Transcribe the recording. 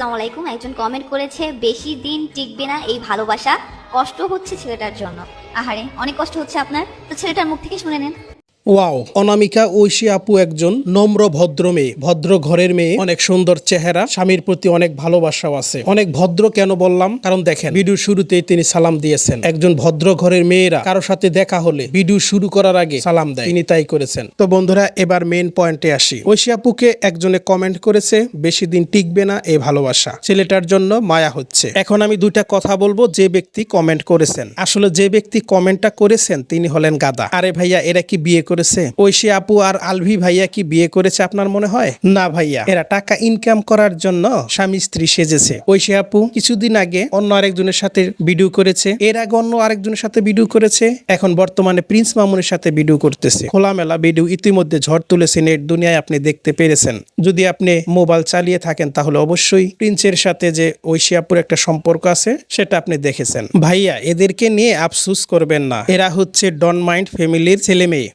আসসালামু আলাইকুম। একজন কমেন্ট করেছে, বেশি দিন টিকবে না এই ভালোবাসা। কষ্ট হচ্ছে ছেলেটার জন্য। আহারে, অনেক কষ্ট হচ্ছে আপনার। তো ছেলেটার মুখ থেকে শুনে নেন। ওয়াও, অনামিকা ঐশী আপু একজন নম্র, ভদ্র মেয়ে। ভদ্র ঘরের মেয়ে, অনেক সুন্দর চেহারা, স্বামীর প্রতি অনেক ভালোবাসাও আছে। অনেক ভদ্র কেন বললাম? কারণ দেখেন, ভিডিও শুরুতেই তিনি সালাম দিয়েছেন। একজন ভদ্র ঘরের মেয়েরা কারোর সাথে দেখা হলে ভিডিও শুরু করার আগে সালাম দেয়। তিনি তাই করেছেন। তো বন্ধুরা, এবার মেন পয়েন্টে আসি। ঐশী আপুকে একজনে কমেন্ট করেছে, বেশি দিন টিকবে না এই ভালোবাসা। ছেলেটার জন্য মায়া হচ্ছে। এখন আমি দুইটা কথা বলব, যে ব্যক্তি কমেন্ট করেছেন। আসলে যে ব্যক্তি কমেন্টটা করেছেন, তিনি হলেন গাদা। আরে ভাইয়া, এরা কি বিয়ে করেছে। ঐশী আপু আর আলভি ভাইয়া কি বিয়ে করেছে আপনার মনে হয়? না ভাইয়া। এরা টাকা ইনকাম করার জন্য স্বামী স্ত্রী সেজেছে। ঐশী আপু কিছুদিন আগে অন্য আরেকজনের সাথে ভিডিও করেছে। এর আগে অন্য আরেকজনের সাথে ভিডিও করেছে। এখন বর্তমানে প্রিন্স মামুনের সাথে ভিডিও করতেছে। খোলামেলা ভিডিও ইতিমধ্যে ঝড় তুলেছে নেট দুনিয়ায়, আপনি দেখতে পেরেছেন। যদি আপনি মোবাইল চালিয়ে থাকেন, তাহলে অবশ্যই প্রিন্সের সাথে যে ঐশী আপুর একটা সম্পর্ক আছে, সেটা আপনি দেখেছেন। ভাইয়া, এদেরকে নিয়ে আফসুস করবেন না। এরা হচ্ছে ডন মাইন্ড ফ্যামিলির ছেলে মেয়ে